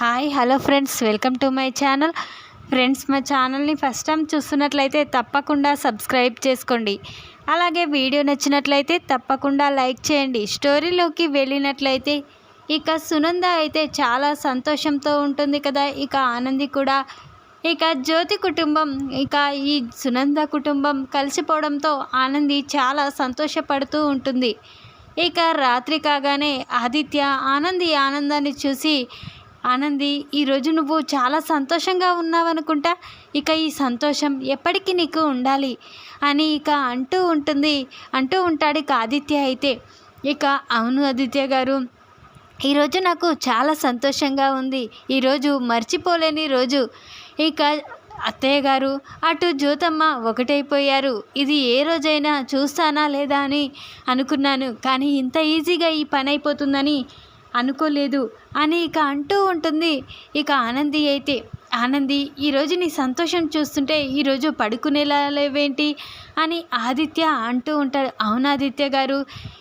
Hi hello friends welcome to my channel. Friends మా ఛానల్ని first time చూస్తున్నట్లయితే తప్పకుండా సబ్స్క్రైబ్ చేసుకోండి. అలాగే వీడియో నచ్చినట్లయితే తప్పకుండా లైక్ చేయండి. స్టోరీలోకి వెళ్ళినట్లయితే ఇక సునంద అయితే చాలా సంతోషంతో ఉంటుంది కదా. ఇక ఆనంది కూడా ఇక జ్యోతి కుటుంబం ఇక ఈ సునంద కుటుంబం కలిసిపోవడంతో ఆనంది చాలా సంతోషపడుతూ ఉంటుంది. ఇక రాత్రి కాగానే ఆదిత్య ఆనంది ఆనందాన్ని చూసి ఆనంది ఈరోజు నువ్వు చాలా సంతోషంగా ఉన్నావనుకుంటా? ఇక ఈ సంతోషం ఎప్పటికీ నీకు ఉండాలి అని ఇక అంటూ ఉంటుంది. అంటూ ఉంటాడు ఇక ఆదిత్య అయితే. ఇక అవును ఆదిత్య గారు ఈరోజు నాకు చాలా సంతోషంగా ఉంది. ఈరోజు మర్చిపోలేని రోజు. ఇక అత్తయ్య గారు అటు జ్యోతమ్మ ఒకటైపోయారు. ఇది ఏ రోజైనా చూస్తానా లేదా అని అనుకున్నాను. కానీ ఇంత ఈజీగా ఈ పని అయిపోతుందని అనుకోలేదు అని ఇక అంటూ ఉంటుంది. ఇక ఆనంది అయితే ఆనంది ఈరోజు నీ సంతోషం చూస్తుంటే ఈరోజు పడుకునేలా లేవేంటి అని ఆదిత్య అంటూ ఉంటాడు. అవును ఆదిత్య గారు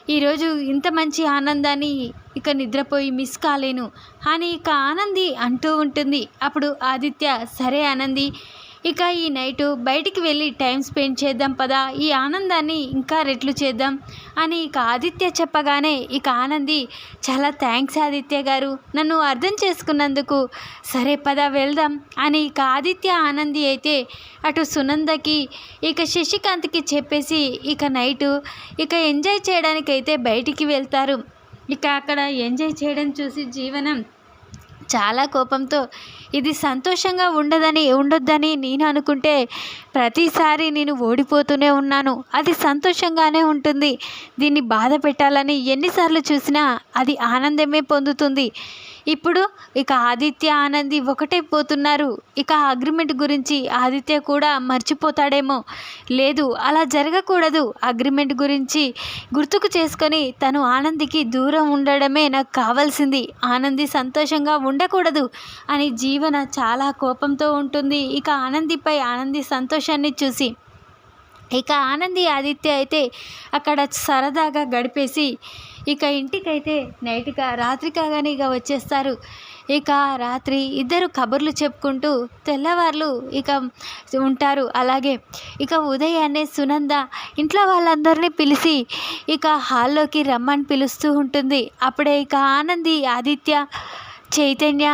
ఈరోజు ఇంత మంచి ఆనందాన్ని ఇక నిద్రపోయి మిస్ కాలేను అని ఇక ఆనంది అంటూ ఉంటుంది. అప్పుడు ఆదిత్య సరే ఆనంది ఇక ఈ నైటు బయటికి వెళ్ళి టైం స్పెండ్ చేద్దాం పదా ఈ ఆనందాన్ని ఇంకా రెట్లు చేద్దాం అని ఇక ఆదిత్య చెప్పగానే ఇక ఆనంది చాలా థ్యాంక్స్ ఆదిత్య గారు నన్ను అర్థం చేసుకున్నందుకు. సరే పద వెళ్దాం అని ఇక ఆదిత్య ఆనంది అయితే అటు సునందకి ఇక శశికాంత్కి చెప్పేసి ఇక నైటు ఇక ఎంజాయ్ చేయడానికైతే బయటికి వెళ్తారు. ఇక అక్కడ ఎంజాయ్ చేయడం చూసి జీవనం చాలా కోపంతో ఇది సంతోషంగా ఉండదని ఉండొద్దని నేను అనుకుంటే ప్రతిసారి నేను ఓడిపోతూనే ఉన్నాను. అది సంతోషంగానే ఉంటుంది. దీన్ని బాధ పెట్టాలని ఎన్నిసార్లు చూసినా అది ఆనందమే పొందుతుంది. ఇప్పుడు ఇక ఆదిత్య ఆనంది ఒకటే పోతున్నారు. ఇక అగ్రిమెంట్ గురించి ఆదిత్య కూడా మర్చిపోతాడేమో. లేదు అలా జరగకూడదు. అగ్రిమెంట్ గురించి గుర్తుకు చేసుకొని తను ఆనందికి దూరం ఉండడమే నాకు కావాల్సింది. ఆనంది సంతోషంగా ఉండకూడదు అని జీవన చాలా కోపంతో ఉంటుంది. ఇక ఆనందిపై ఆనంది సంతోషాన్ని చూసి ఇక ఆనంది ఆదిత్య అయితే అక్కడ సరదాగా గడిపేసి ఇక ఇంటికైతే నైట్గా రాత్రి కాగానే ఇక వచ్చేస్తారు. ఇక రాత్రి ఇద్దరు కబుర్లు చెప్పుకుంటూ తెల్లవార్లు ఇక ఉంటారు. అలాగే ఇక ఉదయాన్నే సునంద ఇంట్లో వాళ్ళందరినీ పిలిచి ఇక హాల్లోకి రమ్మని పిలుస్తూ ఉంటుంది. అప్పుడే ఇక ఆనంది ఆదిత్య చైతన్య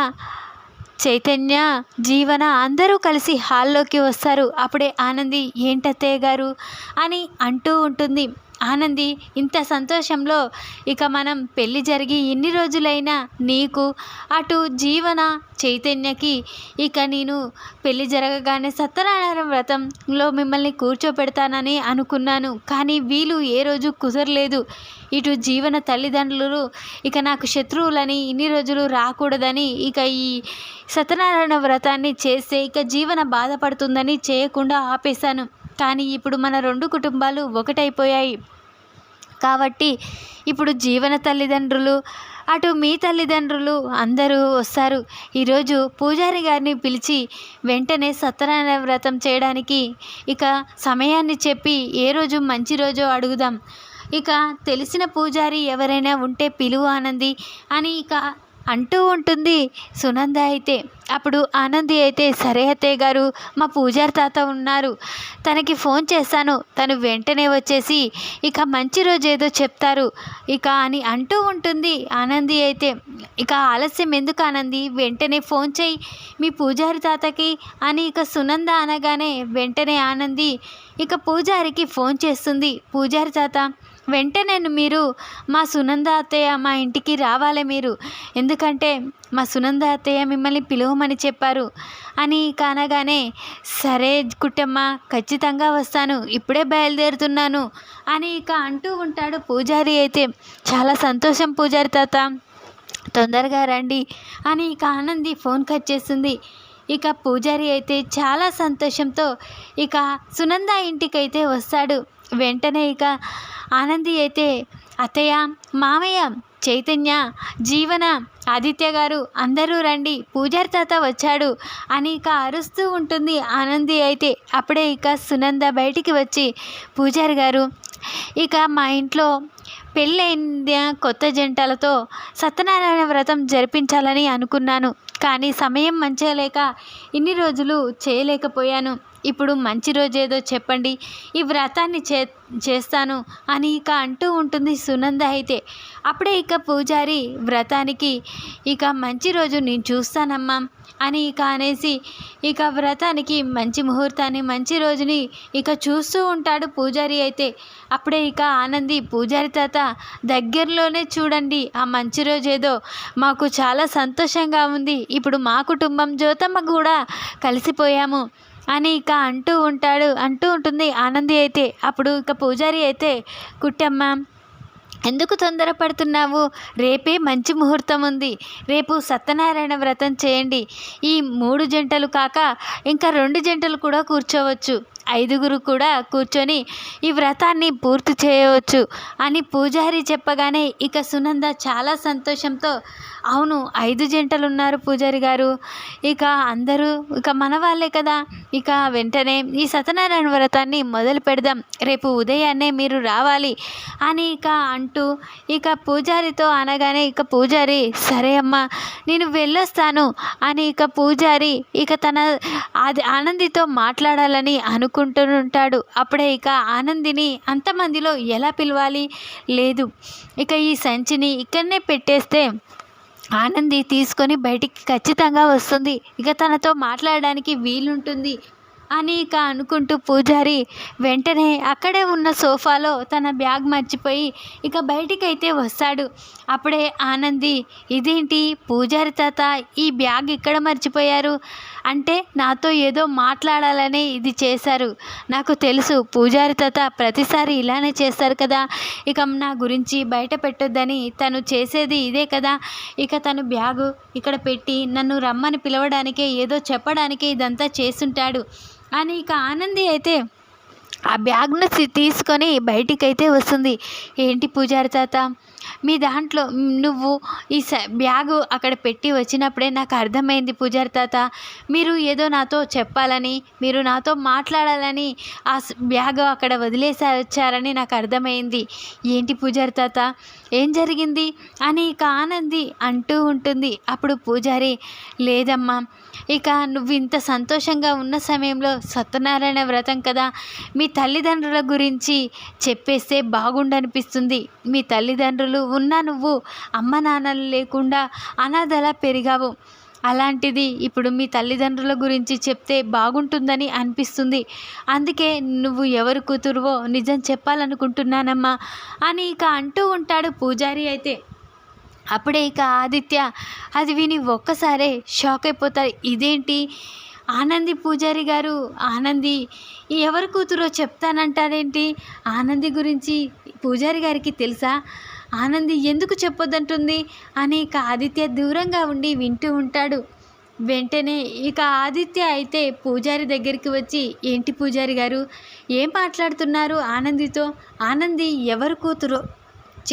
చైతన్య జీవన అందరూ కలిసి హాల్లోకి వస్తారు. అప్పుడే ఆనంది ఏంటత్తయ్య గారు? అని అంటూ ఉంటుంది. ఆనంది ఇంత సంతోషంలో ఇక మనం పెళ్ళి జరిగి ఎన్ని రోజులైనా నీకు అటు జీవన చైతన్యకి ఇక నేను పెళ్ళి జరగగానే సత్యనారాయణ వ్రతంలో మిమ్మల్ని కూర్చోపెడతానని అనుకున్నాను. కానీ వీలు ఏ రోజు కుదరలేదు. ఇటు జీవన తల్లిదండ్రులు ఇక నాకు శత్రువులని ఇన్ని రోజులు రాకూడదని ఇక ఈ సత్యనారాయణ వ్రతాన్ని చేస్తే ఇక జీవన బాధపడుతుందని చేయకుండా ఆపేశాను. కానీ ఇప్పుడు మన రెండు కుటుంబాలు ఒకటైపోయాయి. కాబట్టి ఇప్పుడు జీవన తల్లిదండ్రులు అటు మీ తల్లిదండ్రులు అందరూ వస్తారు. ఈరోజు పూజారి గారిని పిలిచి వెంటనే సత్యనారాయణ వ్రతం చేయడానికి ఇక సమయాన్ని చెప్పి ఏ రోజు మంచి రోజో అడుగుదాం. ఇక తెలిసిన పూజారి ఎవరైనా ఉంటే పిలువు ఆనంది అని ఇక అంటూ ఉంటుంది. సునంద అయితే అప్పుడు ఆనంది అయితే సరే అత్తయ్య గారు మా పూజారి తాత ఉన్నారు. తనకి ఫోన్ చేశాను. తను వెంటనే వచ్చేసి ఇక మంచి రోజు ఏదో చెప్తారు. ఇక అని అంటూ ఉంటుంది ఆనంది అయితే. ఇక ఆలస్యం ఎందుకు ఆనంది? వెంటనే ఫోన్ చేయి. మీ పూజారి తాతకి అని ఇక సునంద అనగానే వెంటనే ఆనంది ఇక పూజారికి ఫోన్ చేస్తుంది. పూజారి తాత వెంటనే మీరు మా సునంద అత్తయ్య మా ఇంటికి రావాలి మీరు. ఎందుకంటే మా సునంద అత్తయ్య మిమ్మల్ని పిలవమని చెప్పారు. అని కానగానే సరే కుట్టమ్మ ఖచ్చితంగా వస్తాను. ఇప్పుడే బయలుదేరుతున్నాను. అని ఇక అంటూ ఉంటాడు పూజారి అయితే. చాలా సంతోషం పూజారి తాత. తొందరగా రండి అని ఇక ఆనంది ఫోన్ కట్ చేస్తుంది. ఇక పూజారి అయితే చాలా సంతోషంతో ఇక సునంద ఇంటికైతే వస్తాడు. వెంటనే ఇక ఆనంది అయితే అత్తయ్య మామయ్య చైతన్య జీవన ఆదిత్య గారు అందరూ రండి పూజారి తాత వచ్చాడు అని ఇక అరుస్తూ ఉంటుంది ఆనంది అయితే. అప్పుడే ఇక సునంద బయటికి వచ్చి పూజారి గారు ఇక మా ఇంట్లో పెళ్ళైన కొత్త జంటలతో సత్యనారాయణ వ్రతం జరిపించాలని అనుకున్నాను. కానీ సమయం మంచిగా లేక ఇన్ని రోజులు చేయలేకపోయాను. ఇప్పుడు మంచి రోజు ఏదో చెప్పండి ఈ వ్రతాన్ని చే చేస్తాను అని ఇక అంటూ ఉంటుంది సునంద అయితే. అప్పుడే ఇక పూజారి వ్రతానికి ఇక మంచి రోజు నేను చూస్తానమ్మా అని ఇక అనేసి ఇక వ్రతానికి మంచి ముహూర్తాన్ని మంచి రోజుని ఇక చూస్తూ ఉంటాడు పూజారి అయితే. అప్పుడే ఇక ఆనంది పూజారి తాత దగ్గరలోనే చూడండి ఆ మంచి రోజు ఏదో మాకు చాలా సంతోషంగా ఉంది. ఇప్పుడు మా కుటుంబం జ్యోతమ్మ కూడా కలిసిపోయాము. అని ఇక అంటూ ఉంటాడు అంటూ ఉంటుంది ఆనంది అయితే. అప్పుడు ఇక పూజారి అయితే కుట్టమ్మ ఎందుకు తొందరపడుతున్నావు? రేపే మంచి ముహూర్తం ఉంది. రేపు సత్యనారాయణ వ్రతం చేయండి. ఈ మూడు జంటలు కాక ఇంకా రెండు జంటలు కూడా కూర్చోవచ్చు. ఐదుగురు కూడా కూర్చొని ఈ వ్రతాన్ని పూర్తి చేయవచ్చు అని పూజారి చెప్పగానే ఇక సునంద చాలా సంతోషంతో అవును ఐదు జంటలు ఉన్నారు పూజారి గారు. ఇక అందరూ ఇక మన వాళ్ళే కదా. ఇక వెంటనే ఈ సత్యనారాయణ వ్రతాన్ని మొదలు పెడదాం. రేపు ఉదయాన్నే మీరు రావాలి అని ఇక అంటూ ఇక పూజారితో అనగానే ఇక పూజారి సరే అమ్మా నేను వెళ్ళొస్తాను అని ఇక పూజారి ఇక తన అది ఆనందితో మాట్లాడాలని అను అనుకుంటుంటాడు. అప్పుడే ఇక ఆనందిని అంతమందిలో ఎలా పిలవాలి? లేదు. ఇక ఈ సంచిని ఇక్కడనే పెట్టేస్తే ఆనంది తీసుకొని బయటికి ఖచ్చితంగా వస్తుంది. ఇక తనతో మాట్లాడడానికి వీలుంటుంది. అని ఇక అనుకుంటూ పూజారి వెంటనే అక్కడే ఉన్న సోఫాలో తన బ్యాగ్ మర్చిపోయి ఇక బయటికైతే వస్తాడు. అప్పుడే ఆనంది ఇదేంటి పూజారి తాత ఈ బ్యాగ్ ఇక్కడ మర్చిపోయారు? అంటే నాతో ఏదో మాట్లాడాలని ఇది చేశారు. నాకు తెలుసు పూజారి తాత ప్రతిసారి ఇలానే చేస్తారు కదా. ఇక నా గురించి బయట పెట్టొద్దని తను చేసేది ఇదే కదా. ఇక తను బ్యాగు ఇక్కడ పెట్టి నన్ను రమ్మని పిలవడానికే ఏదో చెప్పడానికే ఇదంతా చేస్తుంటాడు. అని ఇక ఆనంది అయితే ఆ బ్యాగ్ను తీసుకొని బయటికి అయితే వస్తుంది. ఏంటి పూజారి తాత? మీ దాంట్లో నువ్వు ఈ స బ్యాగు అక్కడ పెట్టి వచ్చినప్పుడే నాకు అర్థమైంది పూజారి తాత. మీరు ఏదో నాతో చెప్పాలని మీరు నాతో మాట్లాడాలని ఆ బ్యాగ్ అక్కడ వదిలేసా వచ్చారని నాకు అర్థమైంది. ఏంటి పూజారి తాత? ఏం జరిగింది? అని ఇక ఆనంది అంటూ ఉంటుంది. అప్పుడు పూజారి లేదమ్మా ఇక నువ్వు ఇంత సంతోషంగా ఉన్న సమయంలో సత్యనారాయణ వ్రతం కదా మీ తల్లిదండ్రుల గురించి చెప్పేస్తే బాగుండనిపిస్తుంది. మీ తల్లిదండ్రులు ఉన్నా నువ్వు అమ్మ నాన్నలు లేకుండా అనాథలా పెరిగావు. అలాంటిది ఇప్పుడు మీ తల్లిదండ్రుల గురించి చెప్తే బాగుంటుందని అనిపిస్తుంది. అందుకే నువ్వు ఎవరు కూతురువో నిజం చెప్పాలనుకుంటున్నానమ్మా అని ఇక అంటూ ఉంటాడు పూజారి అయితే. అప్పుడే ఇక ఆదిత్య అది విని ఒక్కసారే షాక్ అయిపోతారు ఇదేంటి? ఆనంది పూజారి గారు ఆనంది ఎవరి కూతురో చెప్తానంటారేంటి? ఆనంది గురించి పూజారి గారికి తెలుసా? ఆనంది ఎందుకు చెప్పొద్దంటుంది? అని ఇక ఆదిత్య దూరంగా ఉండి వింటూ ఉంటాడు. వెంటనే ఇక ఆదిత్య అయితే పూజారి దగ్గరికి వచ్చి ఏంటి పూజారి గారు? ఏం మాట్లాడుతున్నారు ఆనందితో? ఆనంది ఎవరు కూతురు?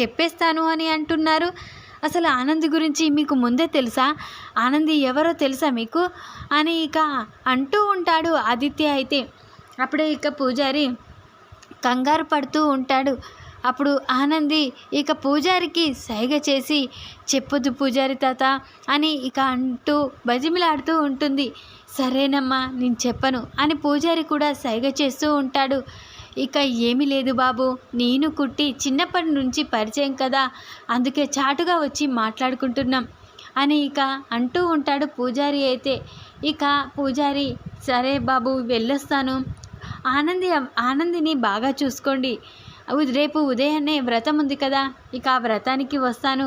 చెప్పేస్తాను అని అంటున్నారు. అసలు ఆనంది గురించి మీకు ముందే తెలుసా? ఆనంది ఎవరో తెలుసా మీకు? అని ఇక అంటూ ఉంటాడు ఆదిత్య అయితే. అప్పుడే ఇక పూజారి కంగారు పడుతూ ఉంటాడు. అప్పుడు ఆనంది ఇక పూజారికి సైగ చేసి చెప్పొద్దు పూజారి తాత అని ఇక అంటూ బజిమిలాడుతూ ఉంటుంది. సరేనమ్మా నేను చెప్పను అని పూజారి కూడా సైగ చేస్తూ ఉంటాడు. ఇక ఏమీ లేదు బాబు నేను కుట్టి చిన్నప్పటి నుంచి పరిచయం కదా అందుకే చాటుగా వచ్చి మాట్లాడుకుంటున్నాం అని ఇక అంటూ ఉంటాడు పూజారి అయితే. ఇక పూజారి సరే బాబు వెళ్ళొస్తాను. ఆనంది ఆనందిని బాగా చూసుకోండి. రేపు ఉదయాన్నే వ్రతం ఉంది కదా ఇక ఆ వ్రతానికి వస్తాను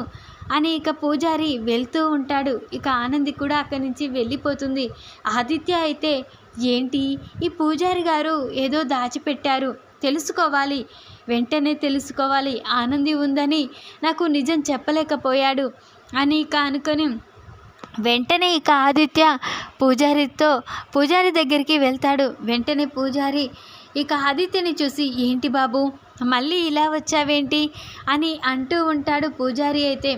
అని ఇక పూజారి వెళ్తూ ఉంటాడు. ఇక ఆనంది కూడా అక్కడి నుంచి వెళ్ళిపోతుంది. ఆదిత్య అయితే ఏంటి? ఈ పూజారి గారు ఏదో దాచిపెట్టారు. తెలుసుకోవాలి. వెంటనే తెలుసుకోవాలి. ఆనంది ఉందని నాకు నిజం చెప్పలేకపోయాడు అని ఇక అనుకొని వెంటనే ఇక ఆదిత్య పూజారితో పూజారి దగ్గరికి వెళ్తాడు. వెంటనే పూజారి ఇక ఆదిత్యని చూసి ఏంటి బాబు? మళ్ళీ ఇలా వచ్చావేంటి? అని అంటూ ఉంటాడు పూజారి అయితే.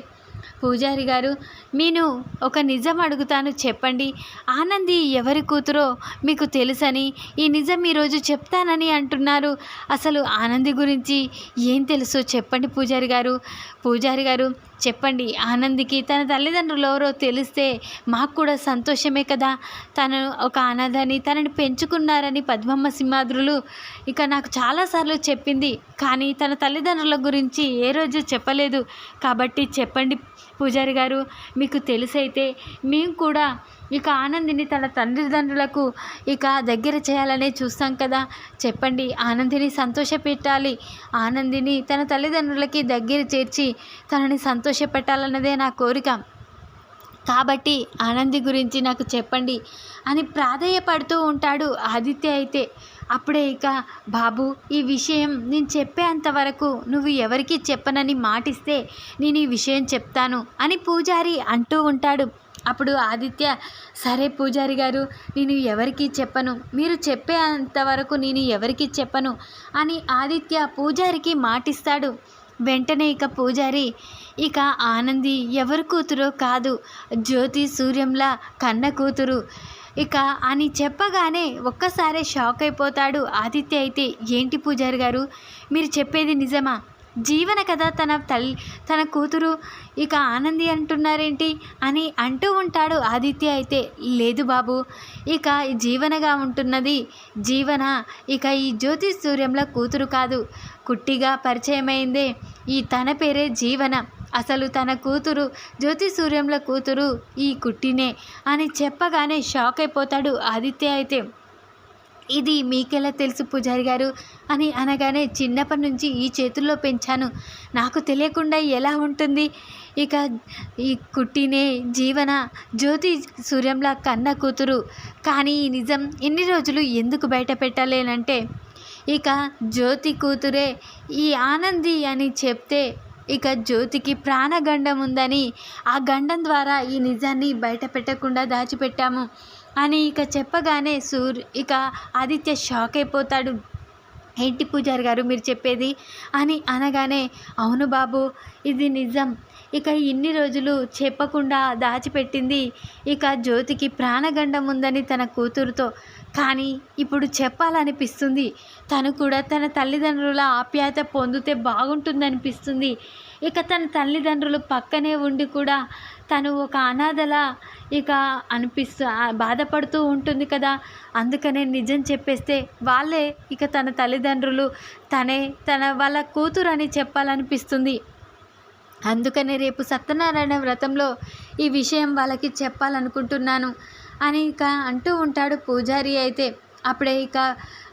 పూజారి గారు నేను ఒక నిజం అడుగుతాను చెప్పండి. ఆనంది ఎవరి కూతురో మీకు తెలుసని ఈ నిజం ఈరోజు చెప్తానని అంటున్నారు. అసలు ఆనంది గురించి ఏం తెలుసో చెప్పండి పూజారి గారు. పూజారి గారు చెప్పండి ఆనందికి తన తల్లిదండ్రులు ఎవరో తెలిస్తే మాకు కూడా సంతోషమే కదా. తను ఒక అనాథని తనని పెంచుకున్నారని పద్మమ్మ సింహాద్రులు ఇక నాకు చాలాసార్లు చెప్పింది. కానీ తన తల్లిదండ్రుల గురించి ఏ రోజు చెప్పలేదు. కాబట్టి చెప్పండి పూజారి గారు మీకు తెలిసైతే మేము కూడా ఇక ఆనందిని తన తల్లిదండ్రులకు ఇక దగ్గర చేయాలనే చూస్తాం కదా. చెప్పండి ఆనందిని సంతోషపెట్టాలి ఆనందిని తన తల్లిదండ్రులకి దగ్గర చేర్చి తనని సంతోషపెట్టాలన్నదే నా కోరిక. కాబట్టి ఆనంది గురించి నాకు చెప్పండి అని ప్రాధేయపడుతూ ఉంటాడు ఆదిత్య అయితే. అప్పుడే ఇక బాబు ఈ విషయం నేను చెప్పేంత వరకు నువ్వు ఎవరికి చెప్పనని మాటిస్తే నేను ఈ విషయం చెప్తాను అని పూజారి అంటూ ఉంటాడు. అప్పుడు ఆదిత్య సరే పూజారి గారు నేను ఎవరికి చెప్పను. మీరు చెప్పేంత వరకు నేను ఎవరికి చెప్పను అని ఆదిత్య పూజారికి మాటిస్తాడు. వెంటనే ఇక పూజారి ఇక ఆనంది ఎవరి కూతురో కాదు. జ్యోతి సూర్యంలా కన్న కూతురు. ఇక అని చెప్పగానే ఒక్కసారే షాక్ అయిపోతాడు ఆదిత్య అయితే. ఏంటి పూజారి గారు? మీరు చెప్పేది నిజమా? జీవన కథ తన తల్లి తన కూతురు ఇక ఆనంది అంటున్నారేంటి అని అంటూ ఉంటాడు ఆదిత్య అయితే. లేదు బాబు ఇక జీవనగా ఉంటున్నది జీవన. ఇక ఈ జ్యోతి సూర్యంలో కూతురు కాదు. కుట్టిగా పరిచయమైందే. ఈ తన పేరే జీవన. అసలు తన కూతురు జ్యోతి సూర్యంల కూతురు ఈ కుట్టినే అని చెప్పగానే షాక్ అయిపోతాడు ఆదిత్య అయితే. ఇది మీకెలా తెలుసు పూజారి గారు? అని అనగానే చిన్నప్పటి నుంచి ఈ చేతుల్లో పెంచాను. నాకు తెలియకుండా ఎలా ఉంటుంది? ఇక ఈ కుట్టినే జీవన జ్యోతి సూర్యంలా కన్న కూతురు. కానీ ఈ నిజం ఎన్ని రోజులు ఎందుకు బయట పెట్టలేనంటే? ఇక జ్యోతి కూతురే ఈ ఆనంది అని చెప్తే ఇక జ్యోతికి ప్రాణగండం ఉందని ఆ గండం ద్వారా ఈ నిజాన్ని బయట పెట్టకుండా దాచిపెట్టాము అని ఇక చెప్పగానే సూర్ ఇక ఆదిత్య షాక్ అయిపోతాడు. ఏంటి పూజారి గారు మీరు చెప్పేది? అని అనగానే అవును బాబు ఇది నిజం. ఇక ఇన్ని రోజులు చెప్పకుండా దాచిపెట్టింది ఇక జ్యోతికి ప్రాణగండం ఉందని తన కూతురుతో. కానీ ఇప్పుడు చెప్పాలనిపిస్తుంది. తను కూడా తన తల్లిదండ్రుల ఆప్యాయత పొందితే బాగుంటుందనిపిస్తుంది. ఇక తన తల్లిదండ్రులు పక్కనే ఉండి కూడా తను ఒక అనాథలా ఇక అనిపిస్తూ బాధపడుతూ ఉంటుంది కదా. అందుకనే నిజం చెప్పేస్తే వాళ్ళే ఇక తన తల్లిదండ్రులు తనే తన వాళ్ళ కూతురు అని చెప్పాలనిపిస్తుంది. అందుకనే రేపు సత్యనారాయణ వ్రతంలో ఈ విషయం వాళ్ళకి చెప్పాలనుకుంటున్నాను. అని ఇక అంటూ ఉంటాడు పూజారి అయితే. అప్పుడే ఇక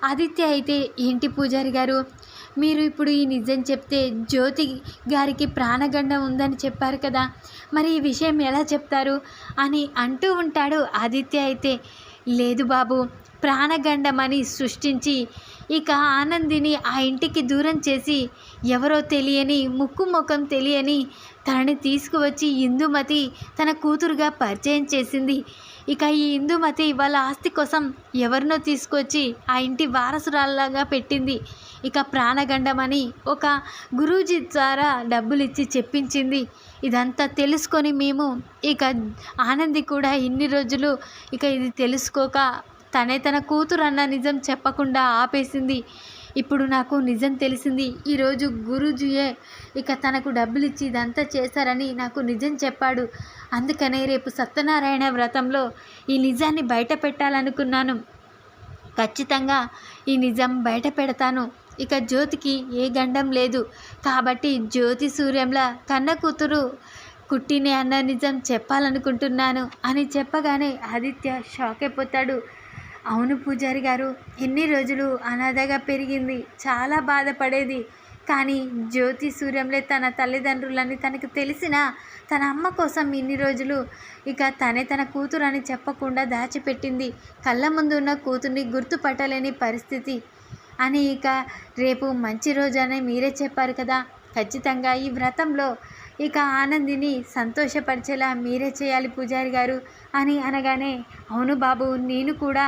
ఆదిత్య అయితే ఏంటి పూజారి గారు? మీరు ఇప్పుడు ఈ నిజం చెప్తే జ్యోతి గారికి ప్రాణగండం ఉందని చెప్పారు కదా. మరి ఈ విషయం ఎలా చెప్తారు? అని అంటూ ఉంటాడు ఆదిత్య అయితే. లేదు బాబు. ప్రాణగండమని సృష్టించి ఇక ఆనందిని ఆ ఇంటికి దూరం చేసి ఎవరో తెలియని ముక్కు ముఖం తెలియని తనని తీసుకువచ్చి ఇందుమతి తన కూతురుగా పరిచయం చేసింది. ఇక ఈ ఇందుమతి వాళ్ళ ఆస్తి కోసం ఎవరినో తీసుకొచ్చి ఆ ఇంటి వారసురాల్లాగా పెట్టింది. ఇక ప్రాణగండమని ఒక గురూజీ ద్వారా డబ్బులు ఇచ్చి చెప్పించింది. ఇదంతా తెలుసుకొని మేము ఇక ఆనంది కూడా ఇన్ని రోజులు ఇక ఇది తెలుసుకోక తనే తన కూతురు అన్న నిజం చెప్పకుండా ఆపేసింది. ఇప్పుడు నాకు నిజం తెలిసింది. ఈరోజు గురూజీయే ఇక తనకు డబ్బులు ఇచ్చి ఇదంతా చేశారని నాకు నిజం చెప్పాడు. అందుకనే రేపు సత్యనారాయణ వ్రతంలో ఈ నిజాన్ని బయట పెట్టాలనుకున్నాను. ఖచ్చితంగా ఈ నిజం బయట పెడతాను. ఇక జ్యోతికి ఏ గండం లేదు. కాబట్టి జ్యోతి సూర్యంల కన్న కూతురు కుట్టిని అన్న నిజం చెప్పాలనుకుంటున్నాను అని చెప్పగానే ఆదిత్య షాక్ అయిపోతాడు. అవును పూజారి గారు ఎన్ని రోజులు అనాథగా పెరిగింది చాలా బాధపడేది. కానీ జ్యోతి సూర్యంలే తన తల్లిదండ్రులని తనకు తెలిసిన తన అమ్మ కోసం ఇన్ని రోజులు ఇక తనే తన కూతురు అని చెప్పకుండా దాచిపెట్టింది. కళ్ళ ముందు ఉన్న కూతుర్ని గుర్తుపట్టలేని పరిస్థితి. అని ఇక రేపు మంచి రోజు అని మీరే చెప్పారు కదా. ఖచ్చితంగా ఈ వ్రతంలో ఇక ఆనందిని సంతోషపరిచేలా మీరే చేయాలి పూజారి గారు అని అనగానే అవును బాబు నేను కూడా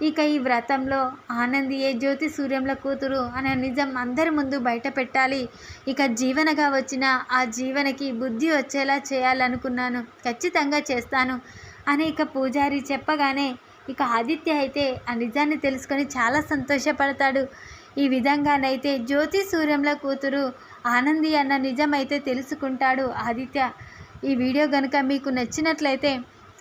ఇక ఈ వ్రతంలో ఆనందియే జ్యోతి సూర్యంల కూతురు అనే నిజం అందరి ముందు బయట పెట్టాలి ఇక జీవనగా వచ్చిన ఆ జీవనకి బుద్ధి వచ్చేలా చేయాలనుకున్నాను. ఖచ్చితంగా చేస్తాను అని ఇక పూజారి చెప్పగానే ఇక ఆదిత్య అయితే ఆ నిజాన్ని తెలుసుకొని చాలా సంతోషపడతాడు. ఈ విధంగానైతే జ్యోతి సూర్యంల కూతురు ఆనంది అన్న నిజం అయితే తెలుసుకుంటాడు ఆదిత్య. ఈ వీడియో కనుక మీకు నచ్చినట్లయితే